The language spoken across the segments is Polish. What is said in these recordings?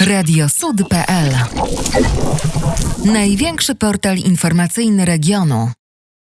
Radiosud.pl Największy portal informacyjny regionu.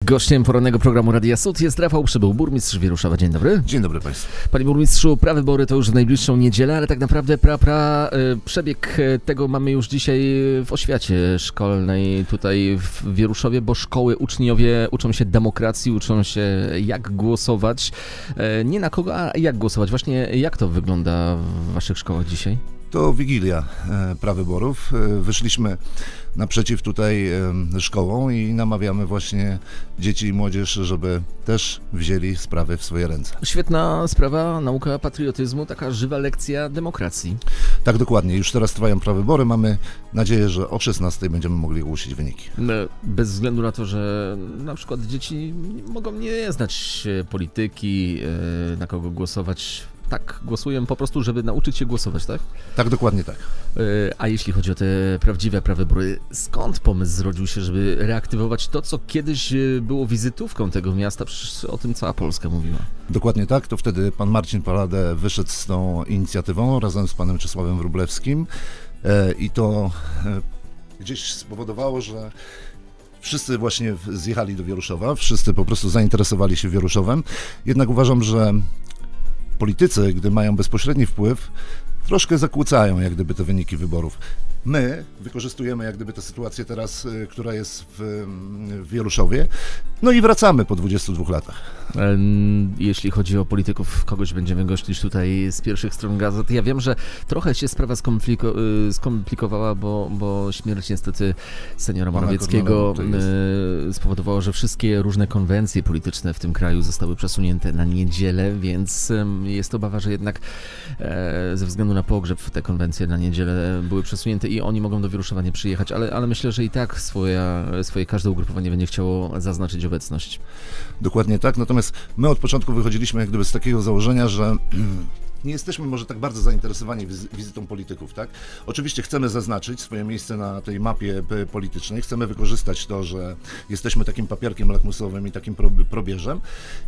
Gościem porannego programu Radia Sud jest Rafał Przybył, burmistrz Wieruszowa. Dzień dobry. Dzień dobry Państwu. Panie burmistrzu, prawybory to już w najbliższą niedzielę, ale tak naprawdę pra, pra, y, przebieg y, tego mamy już dzisiaj w oświacie szkolnej tutaj w Wieruszowie, bo szkoły, uczniowie uczą się demokracji, uczą się jak głosować. E, Nie na kogo, a jak głosować. Właśnie jak to wygląda w waszych szkołach dzisiaj? To Wigilia e, prawyborów. E, Wyszliśmy naprzeciw tutaj e, szkołą i namawiamy właśnie dzieci i młodzież, żeby też wzięli sprawy w swoje ręce. Świetna sprawa, nauka patriotyzmu, taka żywa lekcja demokracji. Tak dokładnie. Już teraz trwają prawybory. Mamy nadzieję, że o 16 będziemy mogli ogłosić wyniki. No, Bez względu na to, że na przykład dzieci mogą nie znać polityki, na kogo głosować. Tak, głosują po prostu, żeby nauczyć się głosować, tak? Tak dokładnie tak. E, A jeśli chodzi o te prawdziwe prawybory, skąd pomysł zrodził się, żeby reaktywować to, co kiedyś e, było wizytówką tego miasta? Przecież o tym cała Polska mówiła. Dokładnie tak. To wtedy pan Marcin Paladę wyszedł z tą inicjatywą razem z panem Czesławem Wróblewskim e, i to gdzieś spowodowało, że wszyscy właśnie zjechali do Wieruszowa, wszyscy po prostu zainteresowali się Wieruszowem. Jednak uważam, że politycy, gdy mają bezpośredni wpływ, troszkę zakłócają jak gdyby te wyniki wyborów. My wykorzystujemy jak gdyby tę sytuację teraz, y, która jest w, w no i wracamy po 22 latach. Jeśli chodzi o polityków, kogoś będziemy gościć tutaj z pierwszych stron gazet. Ja wiem, że trochę się sprawa skompliko- y, skomplikowała, bo, bo śmierć niestety seniora Morawieckiego to y, spowodowała, że wszystkie różne konwencje polityczne w tym kraju zostały przesunięte na niedzielę, więc jest obawa, że jednak e, ze względu na pogrzeb te konwencje na niedzielę były przesunięte i oni mogą do Wieruszowa nie przyjechać, ale, ale myślę, że i tak swoja, swoje każde ugrupowanie będzie chciało zaznaczyć obecność. Dokładnie tak, natomiast my od początku wychodziliśmy jak gdyby z takiego założenia, że nie jesteśmy może tak bardzo zainteresowani wiz- wizytą polityków, tak? Oczywiście chcemy zaznaczyć swoje miejsce na tej mapie p- politycznej, chcemy wykorzystać to, że jesteśmy takim papierkiem lakmusowym i takim prob- probierzem,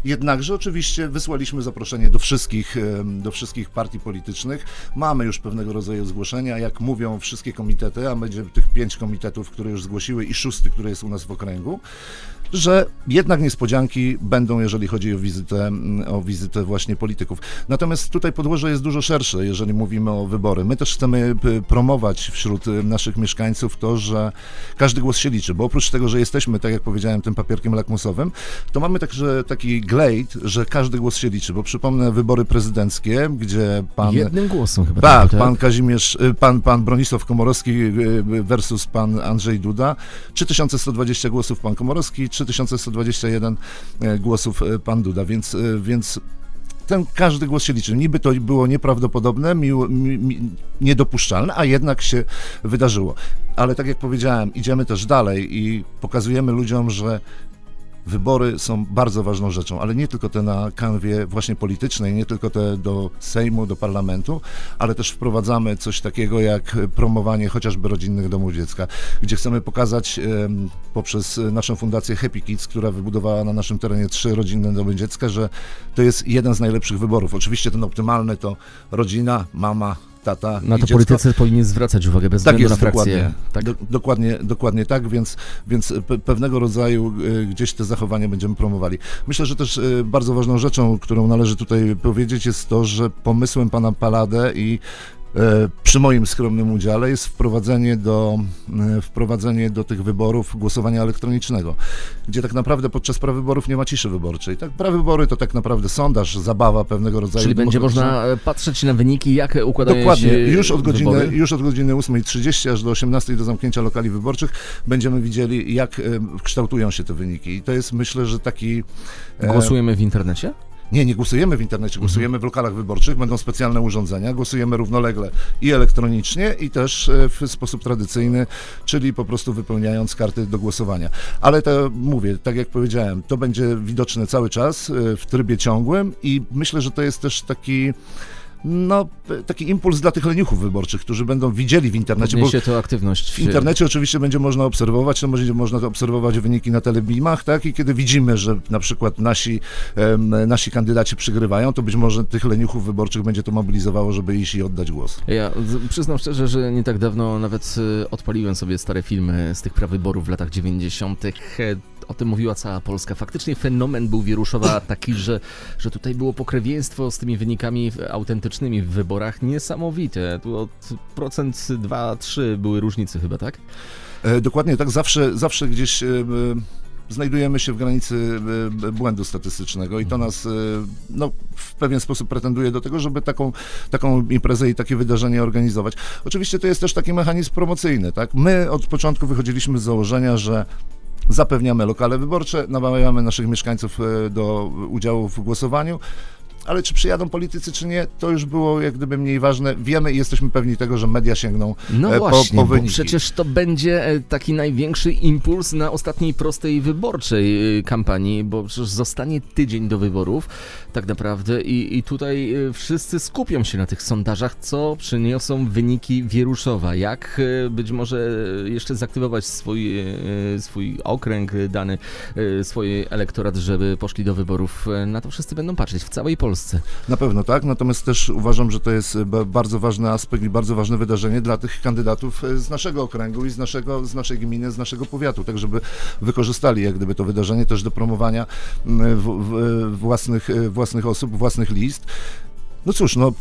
jednakże oczywiście wysłaliśmy zaproszenie do wszystkich, em, do wszystkich partii politycznych, mamy już pewnego rodzaju zgłoszenia, jak mówią wszystkie komitety, a będzie tych pięć komitetów, które już zgłosiły i szósty, który jest u nas w okręgu, że jednak niespodzianki będą, jeżeli chodzi o wizytę, mm, o wizytę właśnie polityków. Natomiast tutaj podłoże jest dużo szersze, jeżeli mówimy o wybory. My też chcemy promować wśród y, naszych mieszkańców to, że każdy głos się liczy, bo oprócz tego, że jesteśmy, tak jak powiedziałem, tym papierkiem lakmusowym, to mamy także taki glejt, że każdy głos się liczy, bo przypomnę wybory prezydenckie, gdzie pan... Jednym głosem chyba. Tak, tylko, pan Kazimierz, y, pan, pan Bronisław Komorowski y, versus pan Andrzej Duda. 3120 głosów pan Komorowski, 3121 y, głosów y, pan Duda, więc, y, więc ten każdy głos się liczy. Niby to było nieprawdopodobne, mi, mi, niedopuszczalne, a jednak się wydarzyło. Ale tak jak powiedziałem, idziemy też dalej i pokazujemy ludziom, że Wybory są bardzo ważną rzeczą, ale nie tylko te na kanwie właśnie politycznej, nie tylko te do Sejmu, do parlamentu, ale też wprowadzamy coś takiego jak promowanie chociażby rodzinnych domów dziecka, gdzie chcemy pokazać poprzez naszą fundację Happy Kids, która wybudowała na naszym terenie trzy rodzinne domy dziecka, że to jest jeden z najlepszych wyborów. Oczywiście ten optymalny to rodzina, mama, tata Na to dziecko. politycy powinni zwracać uwagę bez Tak względu jest, na frakcję. dokładnie. Tak? Do, dokładnie, dokładnie tak, więc, więc pe, pewnego rodzaju y, gdzieś te zachowania będziemy promowali. Myślę, że też y, bardzo ważną rzeczą, którą należy tutaj powiedzieć, jest to, że pomysłem pana Paladę i e, przy moim skromnym udziale jest wprowadzenie do, e, wprowadzenie do tych wyborów głosowania elektronicznego, gdzie tak naprawdę podczas prawyborów nie ma ciszy wyborczej. Tak, prawybory to tak naprawdę sondaż, zabawa pewnego rodzaju. Czyli będzie można e, patrzeć na wyniki, jak układają Dokładnie, się już od, godziny, wybory. już od godziny 8.30 aż do 18.00 do zamknięcia lokali wyborczych będziemy widzieli, jak e, kształtują się te wyniki. I to jest myślę, że taki. e, Głosujemy w internecie? Nie, nie głosujemy w internecie, głosujemy w lokalach wyborczych, będą specjalne urządzenia, głosujemy równolegle i elektronicznie, i też e, w sposób tradycyjny, czyli po prostu wypełniając karty do głosowania. Ale to mówię, tak jak powiedziałem, to będzie widoczne cały czas e, w trybie ciągłym i myślę, że to jest też taki no, taki impuls dla tych leniuchów wyborczych, którzy będą widzieli w internecie, bo Podniesie to aktywność. w internecie oczywiście będzie można obserwować, to będzie można to obserwować wyniki na telebimach, tak? I kiedy widzimy, że na przykład nasi, em, nasi kandydaci przygrywają, to być może tych leniuchów wyborczych będzie to mobilizowało, żeby iść i oddać głos. Ja przyznam szczerze, że nie tak dawno nawet e, odpaliłem sobie stare filmy z tych prawyborów w latach 90. O tym mówiła cała Polska. Faktycznie fenomen był Wieruszowa taki, że, że tutaj było pokrewieństwo z tymi wynikami autentycznymi w wyborach niesamowite. Tu od procent 2-3 były różnice chyba, tak? E, Dokładnie tak, zawsze, zawsze gdzieś e, znajdujemy się w granicy e, błędu statystycznego i to nas e, no, w pewien sposób pretenduje do tego, żeby taką, taką imprezę i takie wydarzenie organizować. Oczywiście to jest też taki mechanizm promocyjny, tak? My od początku wychodziliśmy z założenia, że zapewniamy lokale wyborcze, namawiamy naszych mieszkańców e, do udziału w głosowaniu. Ale czy przyjadą politycy, czy nie, to już było jak gdyby mniej ważne. Wiemy i jesteśmy pewni tego, że media sięgną No e, po, właśnie, po bo wyniki. przecież to będzie e, taki największy impuls na ostatniej prostej wyborczej e, kampanii, bo przecież zostanie tydzień do wyborów tak naprawdę i, i tutaj wszyscy skupią się na tych sondażach, co przyniosą wyniki Wieruszowa, jak być może jeszcze zaktywować swój, swój okręg dany, swój elektorat, żeby poszli do wyborów. Na to wszyscy będą patrzeć w całej Polsce. Na pewno tak, natomiast też uważam, że to jest e, ba- bardzo ważny aspekt i bardzo ważne wydarzenie dla tych kandydatów e, z naszego okręgu i z, naszego, z naszej gminy, z naszego powiatu, tak żeby wykorzystali jak gdyby to wydarzenie też do promowania w, w, własnych, e, własnych osób, własnych list. No cóż, no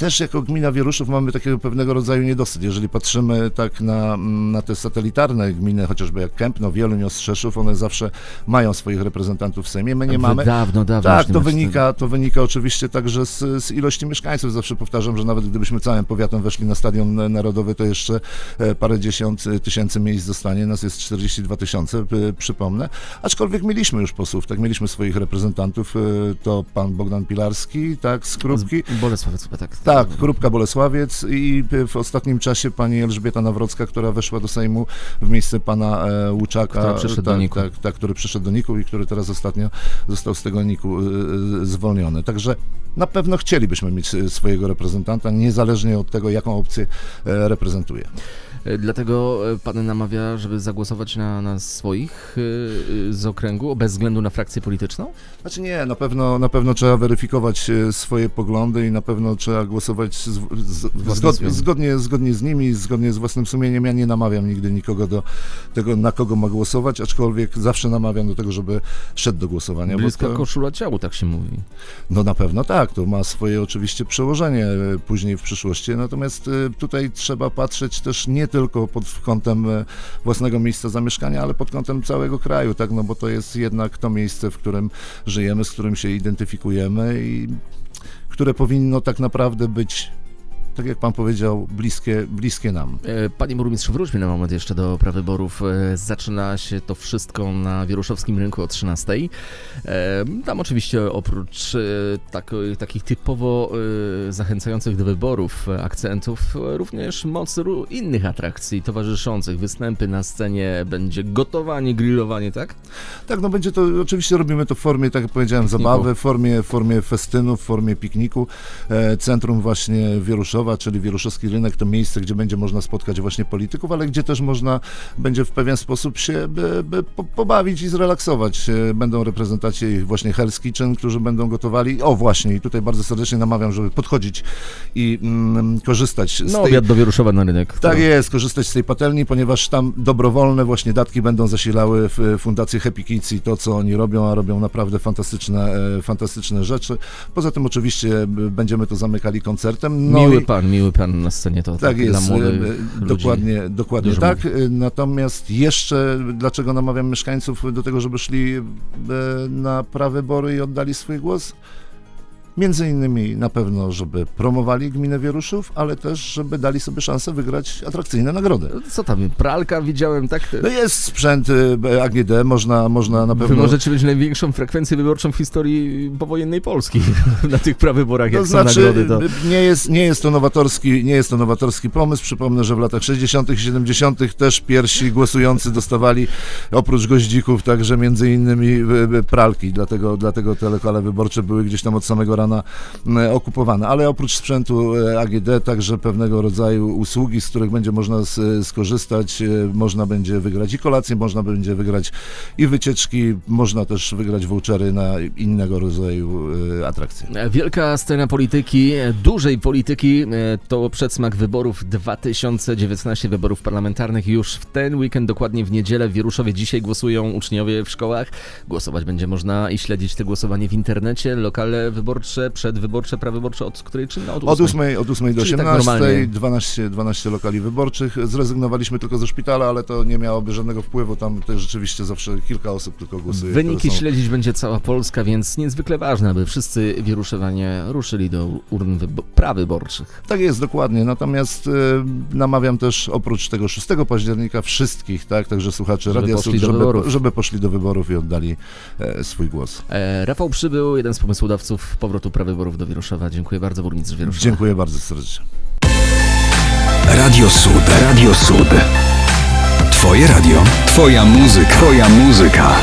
też jako gmina Wieruszów mamy takiego pewnego rodzaju niedosyt. Jeżeli patrzymy tak na, na te satelitarne gminy, chociażby jak Kępno, Wieluń, Ostrzeszów, one zawsze mają swoich reprezentantów w Sejmie, my nie Wy mamy. Dawno, dawno. Tak, to wynika, to wynika oczywiście także z, z ilości mieszkańców. Zawsze powtarzam, że nawet gdybyśmy całym powiatem weszli na Stadion Narodowy, to jeszcze e, parędziesiąt e, tysięcy miejsc zostanie. Nas jest 42 tysiące, przypomnę. Aczkolwiek mieliśmy już posłów, tak, mieliśmy swoich reprezentantów. e, To pan Bogdan Pilarski, tak, z Krupki. Bolesławiec chyba tak. Tak, Krupka Bolesławiec i w ostatnim czasie pani Elżbieta Nawrocka, która weszła do Sejmu w miejsce pana e, Łuczaka. Która przyszedł do tak, NIK-u. Tak, tak, który przyszedł do Niku i który teraz ostatnio został z tego Niku e, e, zwolniony. Także na pewno chcielibyśmy mieć swojego reprezentanta, niezależnie od tego, jaką opcję reprezentuje. Dlatego pan namawia, żeby zagłosować na, na swoich z okręgu, bez względu na frakcję polityczną? Znaczy nie, na pewno, na pewno trzeba weryfikować swoje poglądy i na pewno trzeba głosować z, z, zgod, sumieniem. zgodnie, zgodnie z nimi, zgodnie z własnym sumieniem. Ja nie namawiam nigdy nikogo do tego, na kogo ma głosować, aczkolwiek zawsze namawiam do tego, żeby szedł do głosowania. Bliska to, koszula ciału, tak się mówi. no na pewno tak, to ma swoje oczywiście przełożenie e, później w przyszłości, natomiast e, tutaj trzeba patrzeć też nie tylko pod kątem e, własnego miejsca zamieszkania, ale pod kątem całego kraju, tak, no bo to jest jednak to miejsce, w którym żyjemy, z którym się identyfikujemy i które powinno tak naprawdę być, tak jak pan powiedział, bliskie, bliskie nam. E, Panie burmistrzu, wróćmy na moment jeszcze do prawyborów. E, Zaczyna się to wszystko na Wieruszowskim Rynku o 13. E, Tam oczywiście oprócz tak, takich typowo zachęcających do wyborów akcentów, również moc innych atrakcji towarzyszących. Występy na scenie, będzie gotowanie, grillowanie, tak? Tak, no będzie to, oczywiście robimy to w formie, tak jak powiedziałem, Pikniku. zabawy, w formie, formie festynu, w formie pikniku. Centrum właśnie Czyli Wieruszowski Rynek, to miejsce, gdzie będzie można spotkać właśnie polityków, ale gdzie też można będzie w pewien sposób się by, by po- pobawić i zrelaksować. E, Będą reprezentaci właśnie Hell's Kitchen, którzy będą gotowali. O właśnie, i tutaj bardzo serdecznie namawiam, żeby podchodzić i mm, korzystać z No, tej... obiad do Wieruszowa na rynek. Tak To- jest, korzystać z tej patelni, ponieważ tam dobrowolne właśnie datki będą zasilały w e, Fundację Happy Kids i to, co oni robią, a robią naprawdę fantastyczne, e, fantastyczne rzeczy. Poza tym oczywiście będziemy to zamykali koncertem. No miły i, pan, miły pan na scenie to tak dla jest, młodych e, ludzi. dokładnie, dokładnie dużo tak. E, Natomiast jeszcze, dlaczego namawiam mieszkańców do tego, żeby szli e, na prawybory i oddali swój głos? Między innymi na pewno, żeby promowali gminę Wieruszów, ale też, żeby dali sobie szansę wygrać atrakcyjne nagrody. Co tam, pralka widziałem, tak? No jest sprzęt y, AGD, można, można na Wy pewno... możecie mieć największą frekwencję wyborczą w historii powojennej Polski na tych prawyborach, jak To są znaczy, nagrody. To... y, nie, jest, nie, jest to nowatorski, nie jest to nowatorski pomysł. Przypomnę, że w latach 60. i 70. też pierwsi głosujący dostawali oprócz goździków także między innymi y, pralki, dlatego, dlatego te lokale wyborcze były gdzieś tam od samego rana e, okupowane. Ale oprócz sprzętu e, AGD także pewnego rodzaju usługi, z których będzie można s- skorzystać. E, Można będzie wygrać i kolację, można będzie wygrać i wycieczki, można też wygrać vouchery na innego rodzaju e, atrakcje. Wielka scena polityki, e, dużej polityki, e, to przedsmak wyborów 2019, wyborów parlamentarnych. Już w ten weekend, dokładnie w niedzielę w Wieruszowie dzisiaj głosują uczniowie w szkołach. Głosować będzie można i śledzić te głosowanie w internecie. Lokale wyborcze, przedwyborcze, prawyborcze od której czynna? Od Od ósmej. 8, od 8 do Czyli tak 18, normalnie. 12, 12 lokali wyborczych. Zrezygnowaliśmy tylko ze szpitala, ale to nie miałoby żadnego wpływu. Tam też rzeczywiście zawsze kilka osób tylko głosuje. Wyniki są- śledzić będzie cała Polska, więc niezwykle ważne, aby wszyscy wieruszowanie ruszyli do urn wybo- prawyborczych. Tak jest, dokładnie. Natomiast e, namawiam też oprócz tego 6 października wszystkich, tak, także słuchaczy Radia Sud, żeby, żeby poszli do wyborów i oddali e, swój głos. E, Rafał Przybył, jeden z pomysłodawców powrotu prawyborów do Wieruszowa. Dziękuję bardzo, burmistrz Wieruszowa. Dziękuję bardzo serdecznie. Radio Sud. Radio Sud. Twoje radio. Twoja muzyka. Twoja muzyka.